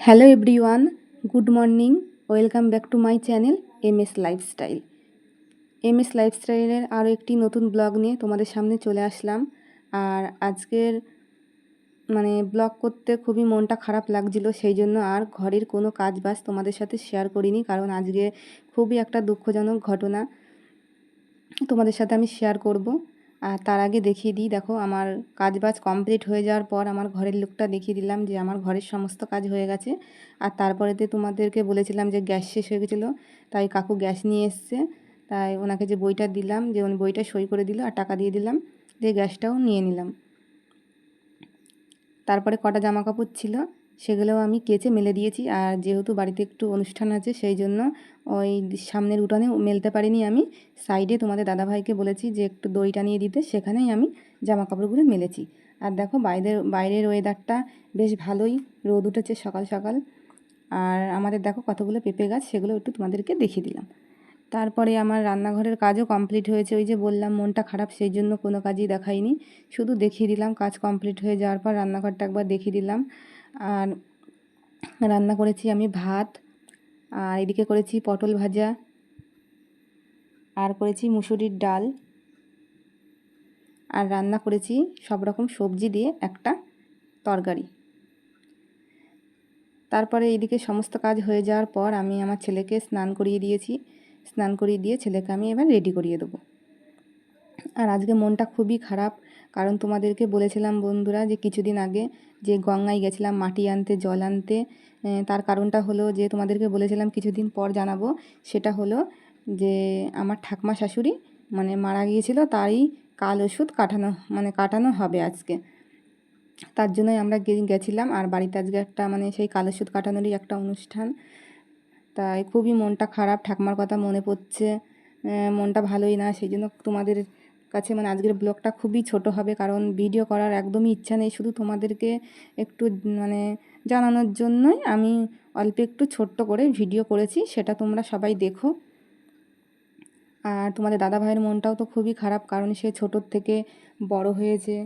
Hello everyone good morning welcome back to my channel M S lifestyle M S লাইফস্টাইলের আরও একটি নতুন blog নিয়ে তোমাদের সামনে চলে আসলাম। আর আজকের মানে ব্লগ করতে খুবই মনটা খারাপ লাগছিল সেই জন্য আর ঘরের কোনো কাজ বাজ তোমাদের সাথে শেয়ার করিনি, কারণ আজকে খুবই একটা দুঃখজনক ঘটনা তোমাদের সাথে আমি শেয়ার করব। আর তার আগে দেখিয়ে দিই। দেখো, আমার কাজ বাজ কমপ্লিট হয়ে যাওয়ার পর আমার ঘরের লোকটা দেখিয়ে দিলাম যে আমার ঘরের সমস্ত কাজ হয়ে গেছে। আর তারপরেতে তোমাদেরকে বলেছিলাম যে গ্যাস শেষ হয়ে গেছিল, তাই কাকু গ্যাস নিয়ে এসছে। তাই ওনাকে যে বইটা দিলাম, যে উনি বইটা সই করে দিল আর টাকা দিয়ে দিলাম, দিয়ে গ্যাসটাও নিয়ে নিলাম। তারপরে কটা জামা কাপড় ছিল সেগুলোও আমি কেচে মেলে দিয়েছি। আর যেহেতু বাড়িতে একটু অনুষ্ঠান আছে, সেই জন্য ওই সামনের উঠানে মেলতে পারিনি আমি। সাইডে তোমাদের দাদাভাইকে বলেছি যে একটু দইটা নিয়ে দিতে, সেখানেই আমি জামা কাপড়গুলো মেলেছি। আর দেখো বাইরের বাইরের ওয়েদারটা বেশ ভালোই, রোদ উঠেছে সকাল সকাল। আর আমাদের দেখো কতগুলো পেঁপে গাছ, সেগুলো একটু তোমাদেরকে দেখিয়ে দিলাম। তারপরে আমার রান্নাঘরের কাজও কমপ্লিট হয়েছে, ওই যে বললাম মনটা খারাপ, সেই জন্য কোনো কাজই দেখাইনি। শুধু দেখিয়ে দিলাম, কাজ কমপ্লিট হয়ে যাওয়ার পর রান্নাঘরটা একবার দেখিয়ে দিলাম। আর রান্না করেছি আমি ভাত, আর এদিকে করেছি পটল ভাজা, আর করেছি মুসুরির ডাল, আর রান্না করেছি সব রকম সবজি দিয়ে একটা তরকারি। তারপরে এদিকে সমস্ত কাজ হয়ে যাওয়ার পর আমি আমার ছেলেকে স্নান করিয়ে দিয়েছি। স্নান করিয়ে দিয়ে ছেলেকে আমি এবার রেডি করিয়ে দেবো। আর আজকে মনটা খুবই খারাপ। কারণ তোমাদেরকে বলেছিলাম বন্ধুরা যে কিছুদিন আগে যে গঙ্গায় গেছিলাম মাটি আনতে, জল আনতে তার কারণটা হলো যে তোমাদেরকে বলেছিলাম কিছুদিন পর জানাব, সেটা হলো যে আমার ঠাকমা শাশুড়ি মানে মারা গিয়েছিল, তারই কাল ওষুধ কাটানো মানে কাটানো হবে আজকে। তার জন্যই আমরা গেছিলাম, আর বাড়িতে আজকে একটা মানে সেই কাল ওষুধ কাটানোরই একটা অনুষ্ঠান। তাই খুবই মনটা খারাপ, ঠাকমার কথা মনে পড়ছে মনটা ভালোই না, সেই জন্য তোমাদের কাছে মানে আজকের ব্লগটা খুবই ছোট হবে, কারণ ভিডিও করার একদমই ইচ্ছা নেই। শুধু তোমাদেরকে একটু মানে জানানোর জন্যই আমি অল্প একটু ছোট্ট করে ভিডিও করেছি, সেটা তোমরা সবাই দেখো। আর তোমাদের দাদা ভাইয়ের মনটাও তো খুবই খারাপ, কারণ সে ছোটোর থেকে বড় হয়েছে।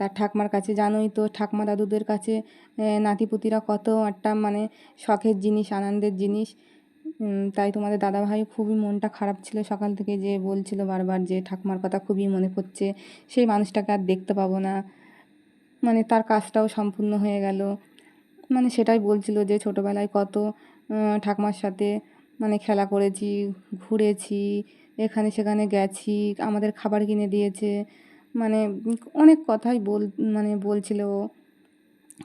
তার ঠাকমার কাছে জানোই তো, ঠাকমা দাদুদের কাছে নাতিপুতিরা কত একটা মানে শখের জিনিস, আনন্দের জিনিস। তাই তোমাদের দাদাভাই খুবই মনটা খারাপ ছিল সকাল থেকে যে বলছিল বারবার যে ঠাকুমার কথা খুবই মনে পড়ছে, সেই মানুষটাকে আর দেখতে পাবো না। মানে তার কাজটাও সম্পূর্ণ হয়ে গেল। মানে সেটাই বলছিল যে ছোটোবেলায় কত ঠাকুমার সাথে মানে খেলা করেছি, ঘুরেছি, এখানে সেখানে গেছি, আমাদের খাবার কিনে দিয়েছে। মানে অনেক কথাই বল মানে বলছিল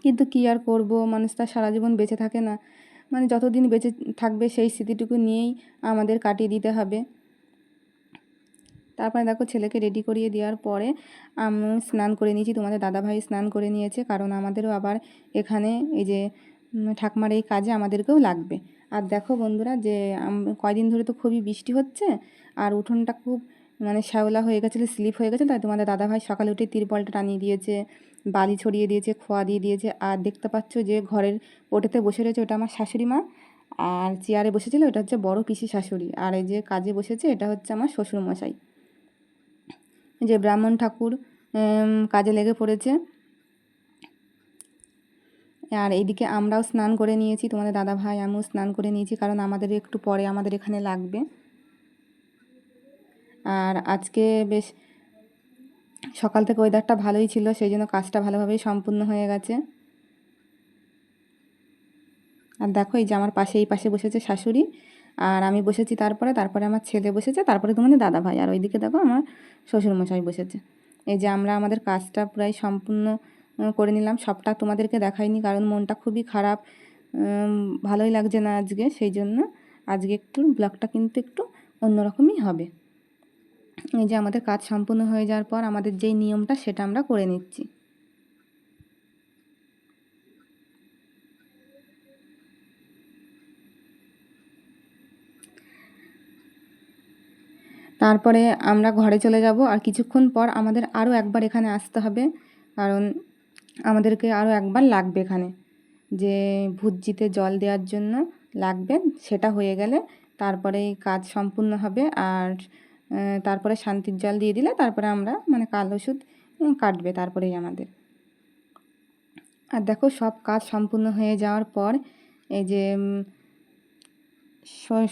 কিন্তু কী আর করব? মানুষ তার সারা জীবন বেঁচে থাকে না। মানে যতদিন বেঁচে থাকবে সেই স্মৃতিটুকু নিয়েই আমাদের কাটিয়ে দিতে হবে। তারপরে দেখো ছেলেকে রেডি করিয়ে দেওয়ার পরে আমি স্নান করে নিয়েছি, তোমাদের দাদাভাই স্নান করে নিয়েছে, কারণ আমাদেরও আবার এখানে এই যে ঠাকমার এই কাজে আমাদেরকেও লাগবে। আর দেখো বন্ধুরা যে কয়দিন ধরে তো খুবই বৃষ্টি হচ্ছে, আর উঠোনটা খুব মানে শ্যাওলা হয়ে গেছিল, স্লিপ হয়ে গেছে তাই তোমাদের দাদাভাই সকালে উঠে তিরপলটা টানিয়ে দিয়েছে বালি ছড়িয়ে দিয়েছে, খোয়া দিয়ে দিয়েছে। আর দেখতে পাচ্ছ যে ঘরের ওটাতে বসে রয়েছে ওটা আমার শাশুড়ি মা। আর চেয়ারে বসেছিল, এটা হচ্ছে বড় পিসি শাশুড়ি। আর এই যে কাজে বসেছে, এটা হচ্ছে আমার শ্বশুরমশাই। যে ব্রাহ্মণ ঠাকুর কাজে লেগে পড়েছে। আর এইদিকে আমরাও স্নান করে নিয়েছি, তোমাদের দাদা ভাই আমিও স্নান করে নিয়েছি, কারণ আমাদের একটু পরে আমাদের এখানে লাগবে। আর আজকে বেশ সকাল থেকে ওয়েদারটা ভালোই ছিল সেই জন্য কাজটা ভালোভাবেই সম্পূর্ণ হয়ে গেছে। আর দেখো, এই যে আমার পাশে, এই পাশে বসেছে শাশুড়ি, আর আমি বসেছি তারপরে তারপরে আমার ছেলে বসেছে, তারপরে তোমাদের দাদা ভাই আর ওইদিকে দেখো আমার শ্বশুরমশাই বসেছে। এই যে আমরা আমাদের কাজটা প্রায় সম্পূর্ণ করে নিলাম, সবটা তোমাদেরকে দেখাইনি, কারণ মনটা খুবই খারাপ ভালোই লাগছে না আজকে সেই জন্য আজকে একটু ব্লগটা কিন্তু একটু অন্যরকমই হবে। এই যে আমাদের কাজ সম্পূর্ণ হয়ে যাওয়ার পর আমাদের যেই নিয়মটা সেটা আমরা করে নিচ্ছি। তারপরে আমরা ঘরে চলে যাব আর কিছুক্ষণ পর আমাদের আরও একবার এখানে আসতে হবে। কারণ আমাদেরকে আরও একবার লাগবে এখানে। যে ভুজিতে জল দেওয়ার জন্য লাগবে, সেটা হয়ে গেলে তারপরে কাজ সম্পূর্ণ হবে। আর তারপরে শান্তির জল দিয়ে দিলে তারপরে আমরা মানে কাল ওষুধ কাটবে তারপরেই আমাদের। আর দেখো সব কাজ সম্পূর্ণ হয়ে যাওয়ার পর এই যে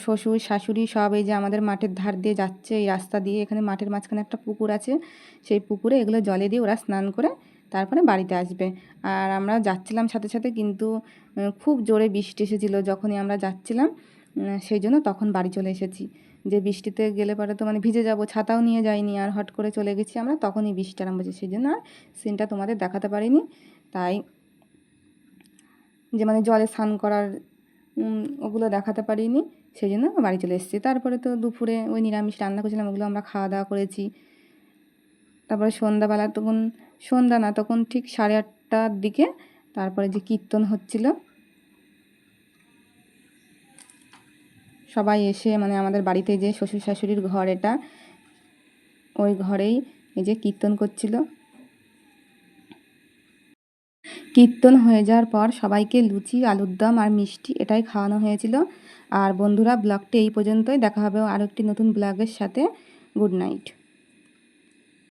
শ্বশুর শাশুড়ি সব এই যে আমাদের মাঠের ধার দিয়ে যাচ্ছে, এই রাস্তা দিয়ে এখানে মাঠের মাঝখানে একটা পুকুর আছে, সেই পুকুরে এগুলো জলে দিয়ে ওরা স্নান করে তারপরে বাড়িতে আসবে। আর আমরা যাচ্ছিলাম সাথে সাথে কিন্তু খুব জোরে বৃষ্টি এসেছিল যখনই আমরা যাচ্ছিলাম সেই জন্য তখন বাড়ি চলে এসেছি। যে বৃষ্টিতে গেলে পরে তো মানে ভিজে যাব, ছাতাও নিয়ে যাইনি আর হট করে চলে গেছি আমরা, তখনই বৃষ্টি আরম্ভ হয়েছে। সেই জন্য আর সিনটা তোমাদের দেখাতে পারিনি। তাই যে মানে জলে স্নান করার ওগুলো দেখাতে পারিনি। সেই জন্য বাড়ি চলে এসেছি। তারপরে তো দুপুরে ওই নিরামিষ রান্না করেছিলাম, ওগুলো আমরা খাওয়া দাওয়া করেছি। তারপরে সন্ধ্যাবেলা তখন, সন্ধ্যা না, তখন ঠিক সাড়ে আটটার দিকে তারপরে যে কীর্তন হচ্ছিল সবাই এসে মানে আমাদের বাড়িতে যে শ্বশুর শাশুড়ির ঘর এটা, ওই ঘরেই এই যে কীর্তন করছিল। কীর্তন হয়ে যাওয়ার পর সবাইকে লুচি, আলুর দম আর মিষ্টি এটাই খাওয়ানো হয়েছিল। আর বন্ধুরা, ব্লগটি এই পর্যন্তই। দেখা হবে আরও একটি নতুন ব্লগের সাথে। Good night.